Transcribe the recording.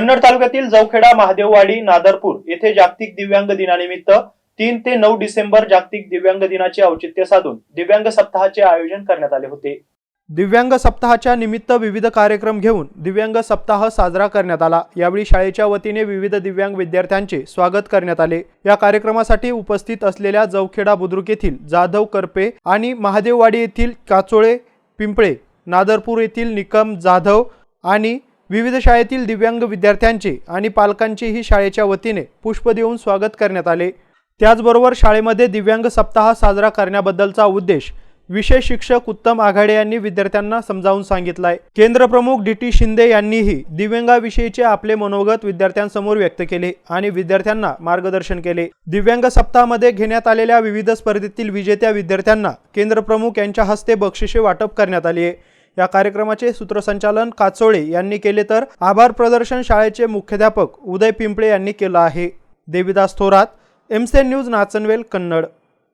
कन्नड तालुक्यातील जवखेडा महादेववाडी नादरपूर येथे जागतिक दिव्यांग दिनानिमित्त तीन ते नऊ डिसेंबर जागतिक दिव्यांग दिनाचे औचित्य साधून दिव्यांग सप्ताहाचे आयोजन करण्यात आले होते. दिव्यांग सप्ताहाच्या निमित्त विविध कार्यक्रम घेऊन दिव्यांग सप्ताह साजरा करण्यात आला. यावेळी शाळेच्या वतीने विविध दिव्यांग विद्यार्थ्यांचे स्वागत करण्यात आले. या कार्यक्रमासाठी उपस्थित असलेल्या जवखेडा बुद्रुक येथील जाधव करपे आणि महादेववाडी येथील काचोळे पिंपळे नादरपूर येथील निकम जाधव आणि विविध शाळेतील दिव्यांग विद्यार्थ्यांचे आणि पालकांचेही शाळेच्या वतीने पुष्प देऊन स्वागत करण्यात आले. त्याचबरोबर शाळेमध्ये दिव्यांग सप्ताह साजरा करण्याबद्दलचा उद्देश विशेष शिक्षक उत्तम आघाडे यांनी विद्यार्थ्यांना समजावून सांगितलाय. केंद्रप्रमुख डी टी शिंदे यांनीही दिव्यांगाविषयीचे आपले मनोगत विद्यार्थ्यांसमोर व्यक्त केले आणि विद्यार्थ्यांना मार्गदर्शन केले. दिव्यांग सप्ताहामध्ये घेण्यात आलेल्या विविध स्पर्धेतील विजेत्या विद्यार्थ्यांना केंद्रप्रमुख यांच्या हस्ते बक्षिसे वाटप करण्यात आली आहे. या कार्यक्रमाचे सूत्रसंचालन काचोळे यांनी केले तर आभार प्रदर्शन शाळेचे मुख्याध्यापक उदय पिंपळे यांनी केलं आहे. देविदास थोरात एमसेन न्यूज नाचनवेल कन्नड.